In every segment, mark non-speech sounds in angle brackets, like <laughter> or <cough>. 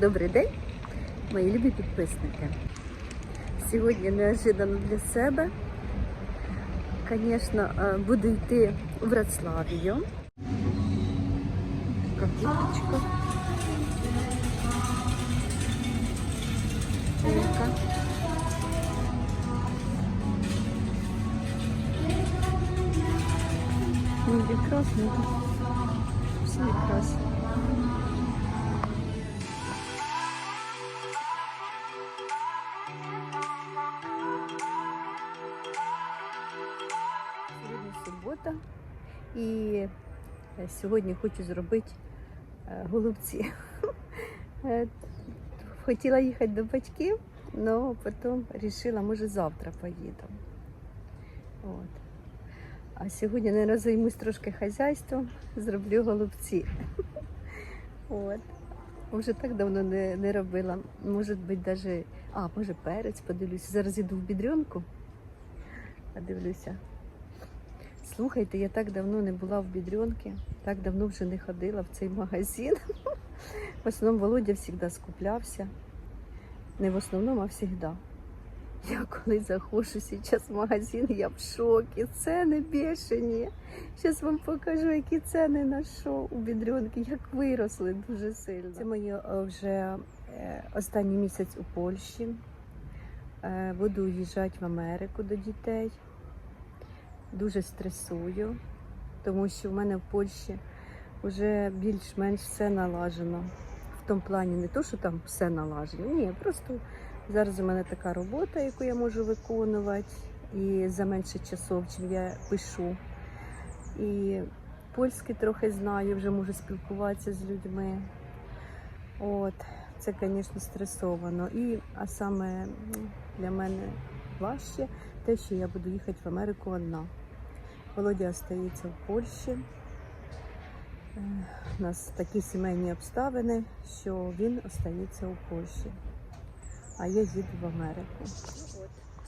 Добрий день, мої любі підписники. Сьогодні неожиданно для себе. Звісно, е, буду йти в Вроцлавію. Яка. Ну, прекрасно. Все прекрасно. Субота і е, сьогодні хочу зробити е, голубці. <laughs> Е, Хотіла їхати до батьків, але потім вирішила, може завтра поїду. От. А сьогодні, не займусь трошки хазяйством, зроблю голубці. <laughs> От. Вже так давно не, не робила. Може бути навіть, а, може перець подивлюся. Зараз іду в бідрюнку. Подивлюся. Слухайте, я так давно не була в бідрюнки, так давно вже не ходила в цей магазин. В основному Володя завжди скуплявся. Не в основному, а завжди. Я коли заходжу зараз в магазин, я в шокі. Ціни бешені. Зараз вам покажу, які ціни на що у бідрюнки, як виросли дуже сильно. Це моє е, вже е, останній місяць у Польщі. Е, Буду уїжджати в Америку до дітей. Дуже стресую, тому що в мене в Польщі вже більш-менш все налажено. В тому плані не то, що там все налажено. Ні, просто зараз у мене така робота, яку я можу виконувати, і за менше часов, чим я пишу. І польське трохи знаю, вже можу спілкуватися з людьми. От, це, звісно, стресовано. І, а саме для мене важче те, що я буду їхати в Америку одна. Володя остається в Польщі. Е, У нас такі сімейні обставини, що він остається у Польщі, а я їду в Америку.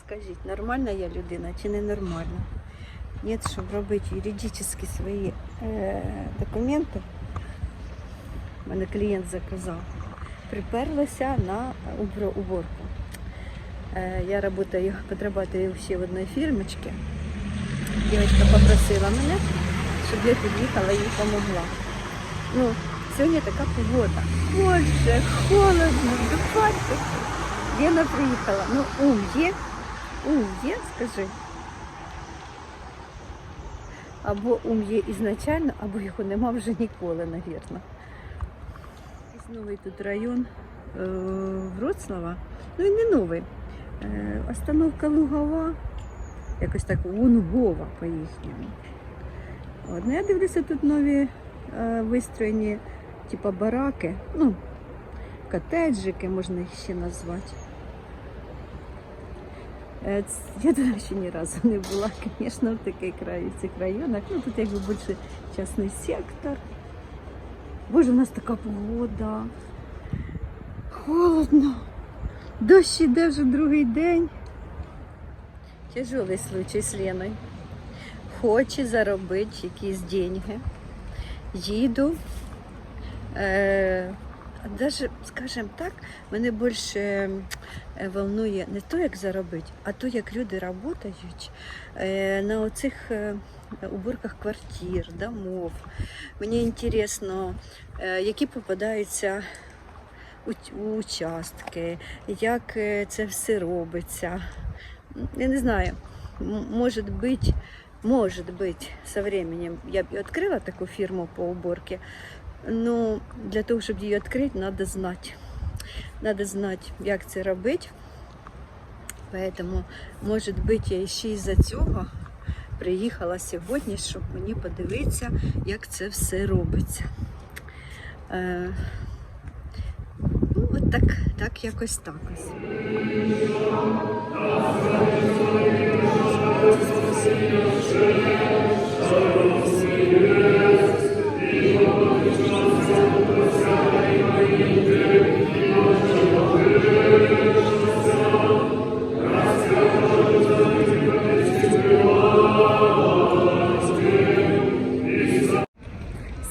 Скажіть, нормальна я людина чи не нормальна? Ні, щоб робити юридичні свої е, документи, мене клієнт заказав, приперлася на уборку. Е, я працюю, подрабатываю ще в одній фірмочці. Дівчинка попросила мене, щоб я під'їхала і їй допомогла. Ну, сьогодні така погода. Боже, холодно, дупати. Лена приїхала. Ну, ум є? Ум є, скажи. Або ум є ізначально, або його нема вже ніколи, навірно. Якийсь новий тут район е, Вроцлава. Ну він не новий. Е, остановка Лугова. Якось так Лунгова по-їхньому. От, ну, я дивлюся, тут нові е, вистроєні, типа бараки, ну, котеджики, можна їх ще назвати. Е, Я, до речі, ні разу не була, звісно, в такий край, в цих районах. Ну, тут якби більше частний сектор. Боже, у нас така погода. Холодно. Дощ іде вже другий день. Тяжелый случай з Леною. Хоче заробити якісь деньги. Їду. Е, даже, скажімо так, мене більше е, волнує не то, як заробити, а то, як люди працюють е, на оцих е, уборках квартир, домов. Мені цікаво, які попадаються участки, як е, це все робиться. Я не знаю, м- может быть, может быть, со временем я бы и открыла такую фирму по уборке, но для того, чтобы ее открыть, надо знать. Надо знать, як це робити. Поэтому, может быть, я ще із-за цього приїхала сьогодні, щоб мені подивитися, як це все робиться. так, так якось так.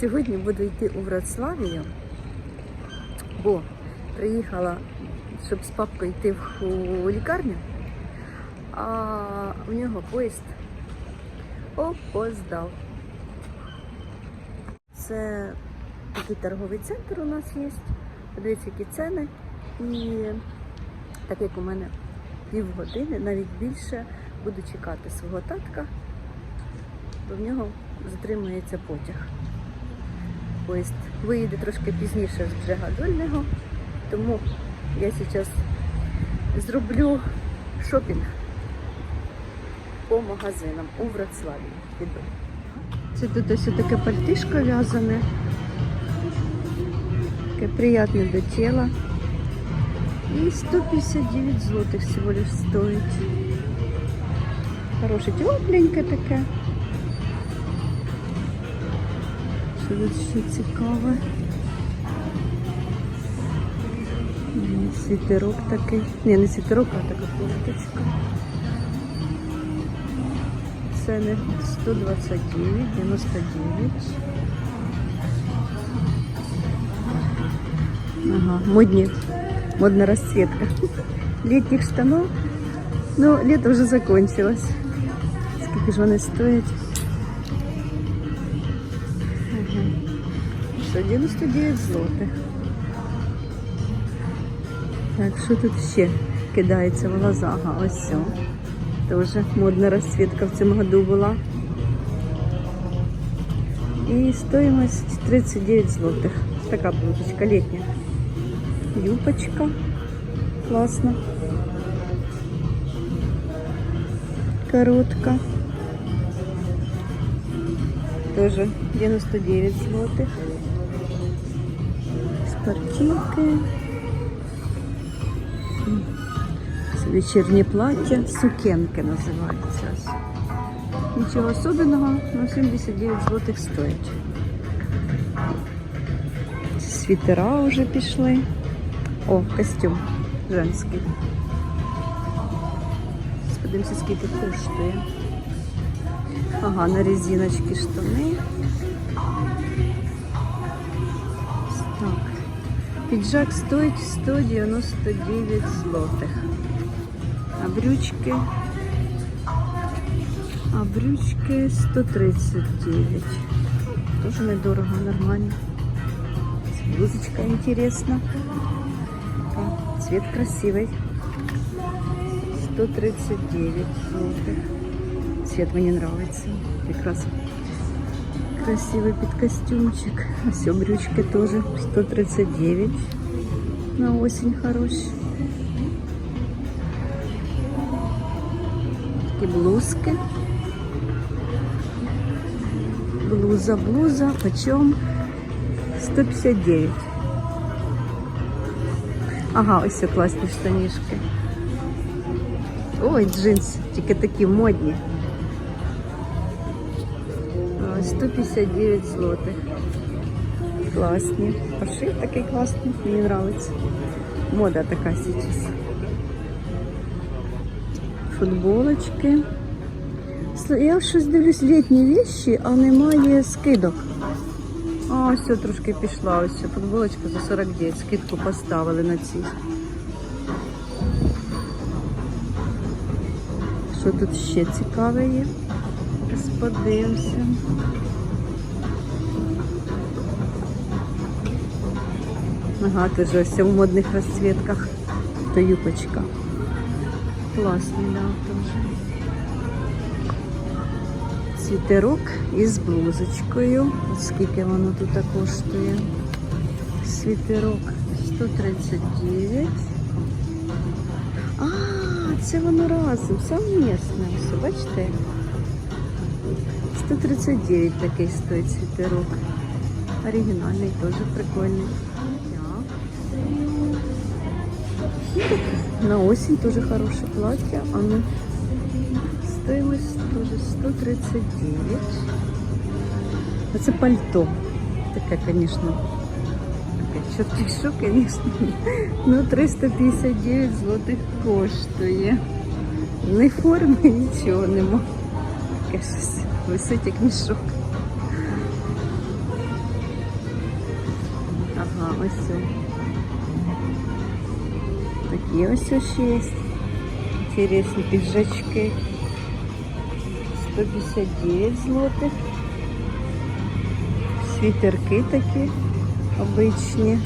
Сьогодні буду йти у Вроцлавію, бо приїхала, щоб з папкою йти в лікарню, а у нього поїзд опоздав. Це такий торговий центр у нас є. Подивіться, які ціни. І так як у мене півгодини, навіть більше, буду чекати свого татка, бо в нього затримується потяг. Поїзд виїде трошки пізніше з бжега Дольного, тому я зараз зроблю шопінг по магазинам у Вроцлаві. Це тут ось таке пальтишко в'язане. Таке приятне до тіла. І 159 злотих всього лиш стоїть. Хороше тепленьке таке. Що тут ще цікаве? Світерок такий. Ні, не світерок, а така курточка. Ціни 129, 99. Ага, модні. Модная расцветка. Летних штанов. Ну, лето вже закончилось. Скільки ж вони стоять? Ага. 199 злотих. Так, що тут ще кидається в глаза? Ага, ось все. Тоже модна розцветка в цьому году була. І стоимость 39 злотих. Така блузочка літня. Юбочка. Классно. Коротка. Тоже 99 злотых. Спортивки. Вечірнє плаття. Сукенки називаються. Нічого особенного, но 79 злотих стоїть. Світера вже пішли. О, костюм женський. Зараз Подивимося, скільки коштує. Ага, на резиночки штани. Так. Піджак стоїть 199 злотих. Брючки. А брючки 139. Тоже недорого, нормально. Блузочка интересна. Цвет красивый. 139 злотых. Цвет мне нравится. Прекрасно. Красивый підкостюмчик. А все, брючки тоже 139. На осень хороший. Такі блузки. Блуза, блуза. Почем? 159. Ага, ось це класні штанішки. Ой, джинси, тільки такі модні. А, 159 злотих. Класні. Пошив такий класний, мені подобається. Мода така зараз. Футболочки. Я щось дивлюсь літні вещі, а немає скидок. А, ось все, трошки пішла. Ось ця футболочка за 49. Скидку поставили на ці. Що тут ще цікаве є? Зараз подивимося. Ага, теж ось в модних розцвітках. То юбочка. Класний, да, теж. Світерок із блузочкою. От скільки воно тут коштує? Світерок 139. А, це воно разом, совмісне. Все, бачите? 139 такий стоїть світерок. Оригінальний, теж прикольний. На осень тоже хорошее платье. Оно стоимость тоже 139. Это пальто. Такая, конечно, таке чертишо, конечно. Ну, 359 злотих коштує. Ні форми, нічого нема. Таке щось висить як мішок. Ага, ось. о. Такі ось ось є. Інтересні піджачки. 159 злотих. Світерки такі обичні.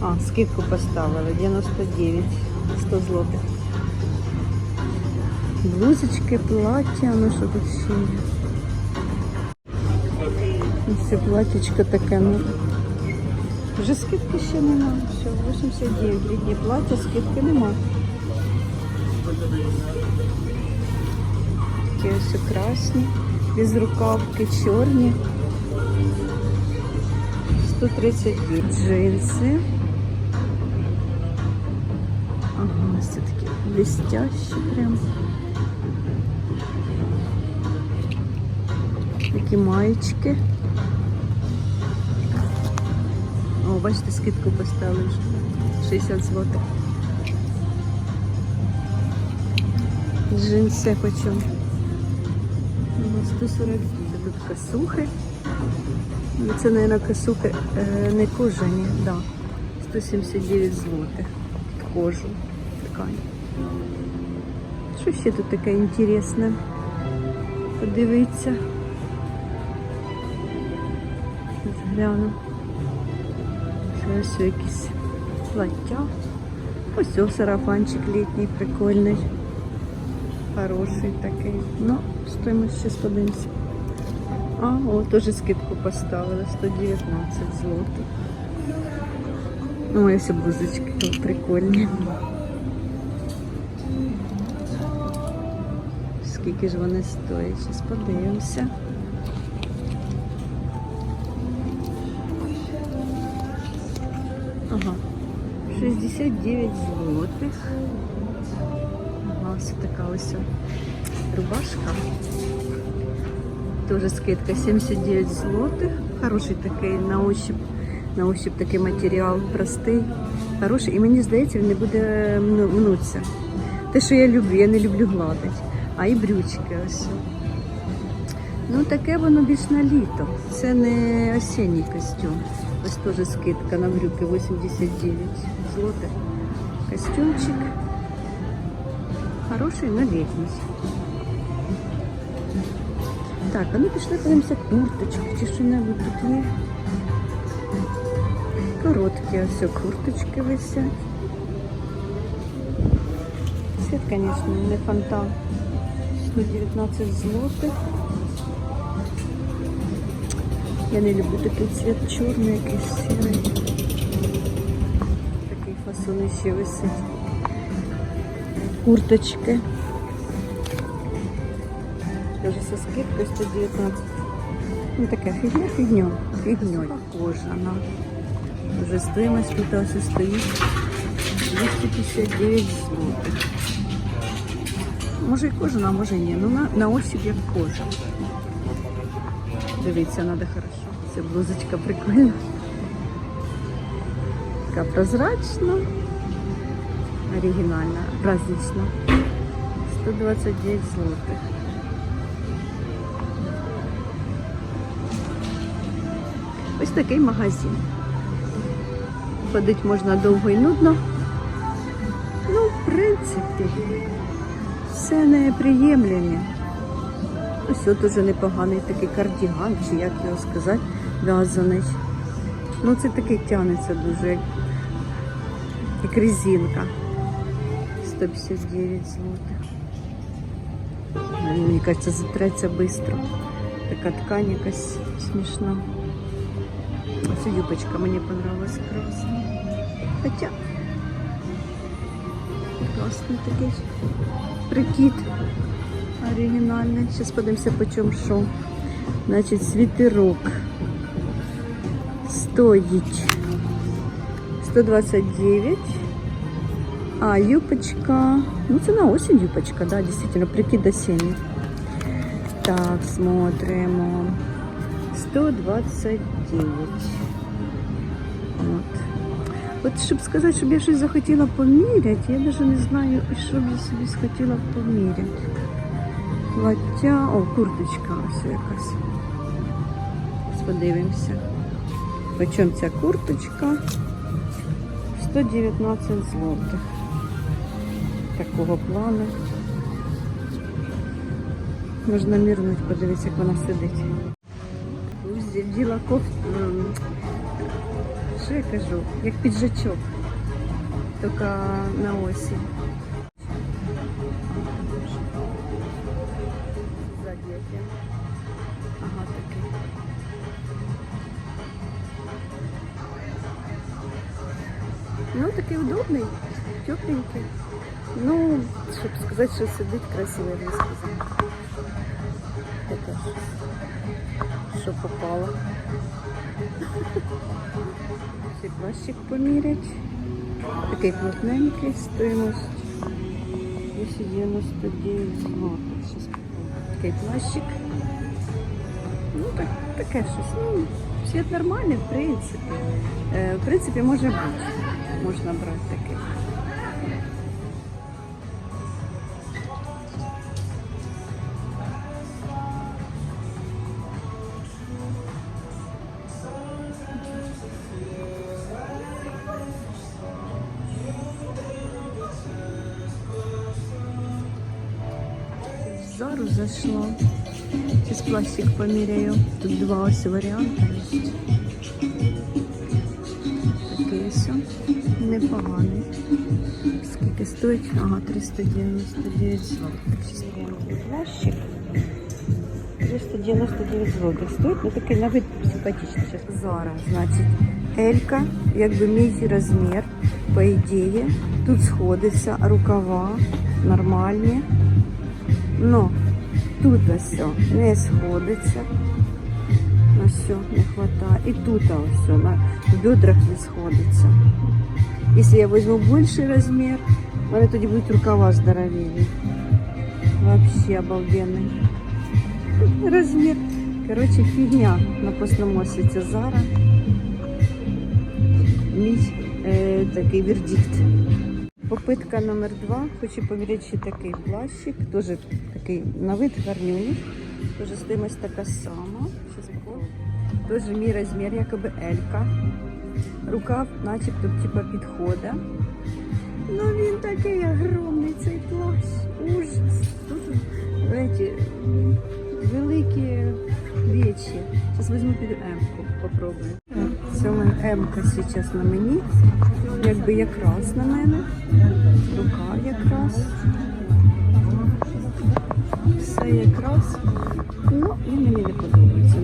А, скидку поставили 99, 100 злотих. Блузочки, плаття, ну що тут ще є? Це платтячко таке, ну. Вже скидки ще нема. Все, 89 літнє плаття, скидки нема. Такі ось красні, без рукавки, чорні. 139 джинси. Ага, це такі блестящі прям. Такі маєчки. О, бачите, скидку поставили вже. 60 злотих. Джинси почем? Ну, 140. Це тут косухи. Ну, Це, мабуть, косухи е, не кожані, да. 179 злотих. Кожу. Ткань. Що ще тут таке інтересне? Подивіться. Згляну. Це ось якісь плаття. Ось ось сарафанчик літній, прикольний. Хороший такий. Ну, стоїмость ще подивимося. А, о, теж скидку поставили. 119 злотих. Ой, ось блузочки тут прикольні. Скільки ж вони стоять? Зараз подивимося. 69 злотих. Ось така ось рубашка. Тоже скидка 79 злотих. Хороший такий на ощупь. На ощупь такий матеріал простий, хороший. І мені здається, він не буде мну- мнутися. Те, що я люблю, я не люблю гладити. А і брючки ось. Ну, таке воно більш на літо. Це не осінній костюм. Ось теж скидка на брюки 89 злотих. Костюмчик. Хороший, но літній. Так, а ну пішли подивимося курточки чи що-небудь тут є. Короткі ось курточки висять. Цвет, звісно, не фонтан. 119 злотих. Я не люблю такий цвет чорний, якийсь сірий. Такий фасон ще висить. Курточки. Даже со скидкой 119. Ну такая фигня, фигня, фигней. Похожа она. Уже стоимость тут ось стоїть 259 злотих. Може і кожа, а може ні. Ну на, на ощупь як кожа. Дивіться, треба хорошо. Ця блузочка прикольна. Така прозрачна, оригінальна, празднична. 129 злотих. Ось такий магазин. Ходить можна довго і нудно. Ну, в принципі, все неприємлені. Ось от уже непоганий такий кардіган, чи як його сказати, в'язаний. Ну, це такий тягнеться дуже, як, резинка. 159 злотих. Мені кажеться, затреться швидко. Така ткань якась смішна. Ось юбочка мені понравилась красна. Хоча класний такий прикид оригінальний. Зараз подивимося по чому що. Значить, світерок стоїть 129. А юбочка, ну це на осень юбочка, да, действительно, прикид осенний. Так, смотримо. 129. От. От щоб сказати, щоб я щось захотіла поміряти, я навіть не знаю, що б я собі схотіла поміряти. Плаття, о, курточка ось якась. Ось Подивимося. Почем ця курточка? 119 злотих. Такого плану. Можна мірнути, подивитися, як вона сидить. Друзі, вділа Що я кажу? Як піджачок. Тільки на осінь. Такий удобний, тепленький. Ну, щоб сказати, що сидить красиво, я не сказала. Що попало. Ще плащик помірять. Такий плотненький, стоїмость 299 злотих. Такий плащик. Ну, так, таке щось. Ну, світ нормальний, в принципі. Е, в принципі, може бути. Можна брати такий. В Зару зайшла. Сейчас пластик поміряю. Тут два ось варіанти ось. Непоганий. Скільки стоїть? Ага, 399 злотих. Плащик. 399 злотих стоїть. Ну такий на вид симпатичний. Зараз Зара, значить. Елька, якби мій розмір, по ідеї. Тут сходиться рукава нормальні. Ну, тут ось не сходиться. Ось все, не хватає. І тут ось на бедрах не сходиться. Если я возьму больший размер, мене тоді будуть рукава здоровее. Вообще обалденный размер. Короче, фигня на постномосице Зара. Мій е, такий вердикт. Попитка номер два. Хочу поміряти ще такий плащик. Теж такий на вид гарнюний. Теж стоїмость така сама. Теж мій розмір, якоби Елька. Рукав начебто типа підхода. Ну він такий огромний цей плащ. Ужас. Тут эти великі плечі. Зараз візьму під М-ку, попробую. Це М-ка зараз на мені. Якби якраз на мене. Рука якраз. Все якраз. Ну, він мені не подобається.